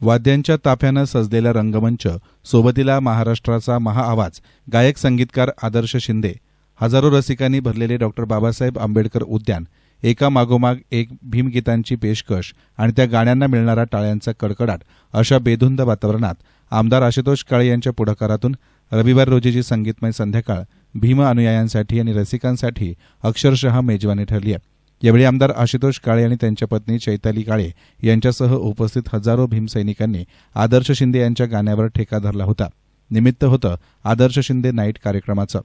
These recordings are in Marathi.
वाद्यांच्या ताफ्यानं सजलेला रंगमंच सोबतीला महाराष्ट्राचा महाआवाज गायक संगीतकार आदर्श शिंदे हजारो रसिकांनी भरलेले डॉक्टर बाबासाहेब आंबेडकर उद्यान एका मागोमाग एक भीमगीतांची पेशकश आणि त्या गाण्यांना मिळणारा टाळ्यांचा कडकडाट अशा बेधुंद वातावरणात आमदार आशुतोष काळे यांच्या पुढाकारातून रविवार रोजीची संगीतमय संध्याकाळ भीम अनुयायांसाठी आणि रसिकांसाठी अक्षरशः मेजवानी ठरली आहे. यावेळी आमदार आशुतोष काळे आणि त्यांच्या पत्नी चैताली काळे यांच्यासह उपस्थित हजारो भीमसैनिकांनी आदर्श शिंदे यांच्या गाण्यावर ठेका धरला होता. निमित्त होतं आदर्श शिंदे नाईट कार्यक्रमाचं.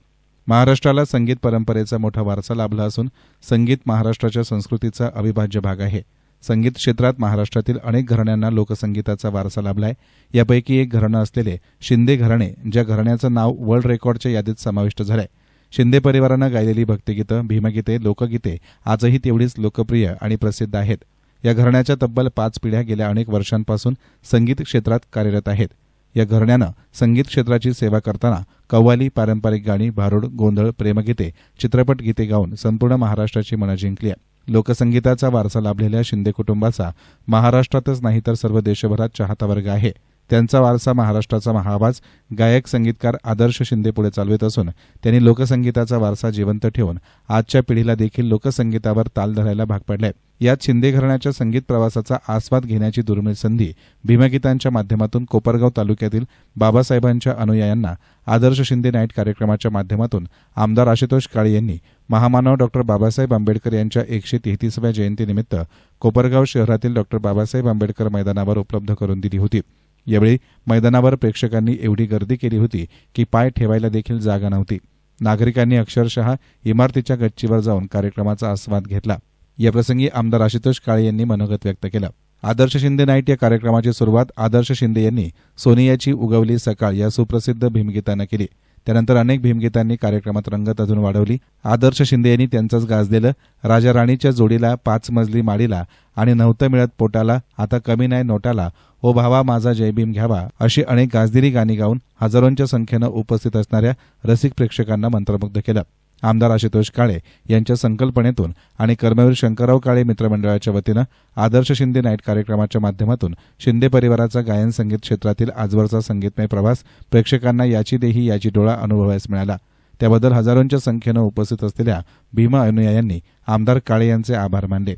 महाराष्ट्राला संगीत परंपरेचा मोठा वारसा लाभला असून संगीत महाराष्ट्राच्या संस्कृतीचा अविभाज्य भाग आहे. संगीत क्षेत्रात महाराष्ट्रातील अनेक घराण्यांना लोकसंगीताचा वारसा लाभलाय. यापैकी एक घराणं असलेले शिंदे घराणे ज्या घराण्याचं नाव वर्ल्ड रेकॉर्डच्या यादीत समाविष्ट झालंय. शिंदे परिवारानं गायलेली भक्तिगीतं भीमगीते लोकगीते आजही तेवढीच लोकप्रिय आणि प्रसिद्ध आहेत. या घराण्याच्या तब्बल पाच पिढ्या गेल्या अनेक वर्षांपासून संगीत क्षेत्रात कार्यरत आहेत. या घराण्यानं संगीत क्षेत्राची सेवा करताना कव्वाली पारंपरिक गाणी भारुड गोंधळ प्रेमगीते चित्रपट गीते गाऊन संपूर्ण महाराष्ट्राची मनं जिंकली आहे लोकसंगीताचा वारसा लाभलेल्या शिंदे कुटुंबाचा महाराष्ट्रातच नाही तर सर्व देशभरात चाहता वर्ग आहे. त्यांचा वारसा महाराष्ट्राचा महाआवाज गायक संगीतकार आदर्श शिंदे पुढे चालवित असून त्यांनी लोकसंगीताचा वारसा जिवंत ठेवून आजच्या पिढीला देखील लोकसंगीतावर ताल धरायला भाग पाडले यात शिंदे घराण्याच्या संगीत प्रवासाचा आस्वाद घेण्याची दुर्मिळ संधी भीमगीतांच्या माध्यमातून कोपरगाव तालुक्यातील बाबासाहेबांच्या अनुयायांना आदर्श शिंदे नाईट कार्यक्रमाच्या माध्यमातून आमदार आशुतोष काळे यांनी महामानव डॉक्टर बाबासाहेब आंबेडकर यांच्या एकशे तेहतीसव्या जयंतीनिमित्त कोपरगाव शहरातील डॉक्टर बाबासाहेब आंबेडकर मैदानावर उपलब्ध करून दिली होती. यावेळी मैदानावर प्रेक्षकांनी एवढी गर्दी केली होती की पाय ठेवायला देखील जागा नव्हती. नागरिकांनी अक्षरशः इमारतीच्या गच्चीवर जाऊन कार्यक्रमाचा आस्वाद घेतला. याप्रसंगी आमदार आशुतोष काळे यांनी मनोगत व्यक्त केलं. आदर्श शिंदे नाईट या कार्यक्रमाची सुरुवात आदर्श शिंदे यांनी सोनियाची उगवली सकाळ या सुप्रसिद्ध भीमगीतानं केली. त्यानंतर अनेक भीमगीतांनी कार्यक्रमात रंगत अजून वाढवली. आदर्श शिंदे यांनी त्यांचंच गाजलेलं राजा राणीच्या जोडीला पाच मजली माडीला आणि नव्हतं मिळत पोटाला आता कमी नाही नोटाला ओ भावा माझा जय भीम घ्यावा अशी अनेक गाजदिरी गाणी गाऊन हजारोंच्या संख्येनं उपस्थित असणाऱ्या रसिक प्रेक्षकांना मंत्रमुग्ध केलं. आमदार आशुतोष काळे यांच्या संकल्पनेतून आणि कर्मवीर शंकरराव काळे मित्रमंडळाच्या वतीनं आदर्श शिंदे नाईट कार्यक्रमाच्या माध्यमातून शिंदे परिवाराचा गायन संगीत क्षेत्रातील आजवरचा संगीतमय प्रवास प्रेक्षकांना याची देही याची डोळा अनुभवायस मिळाला. त्याबद्दल हजारोंच्या संख्येनं उपस्थित असलेल्या भीमा अनुयायांनी आमदार काळे यांचे आभार मानले.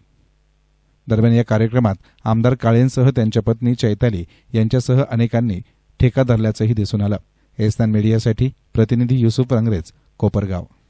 दरम्यान या कार्यक्रमात आमदार काळेंसह त्यांच्या पत्नी चैताली यांच्यासह अनेकांनी ठेका धरल्याचंही दिसून आलं. एस्तान मीडियासाठी प्रतिनिधी युसुफ रंगरेज कोपरगाव.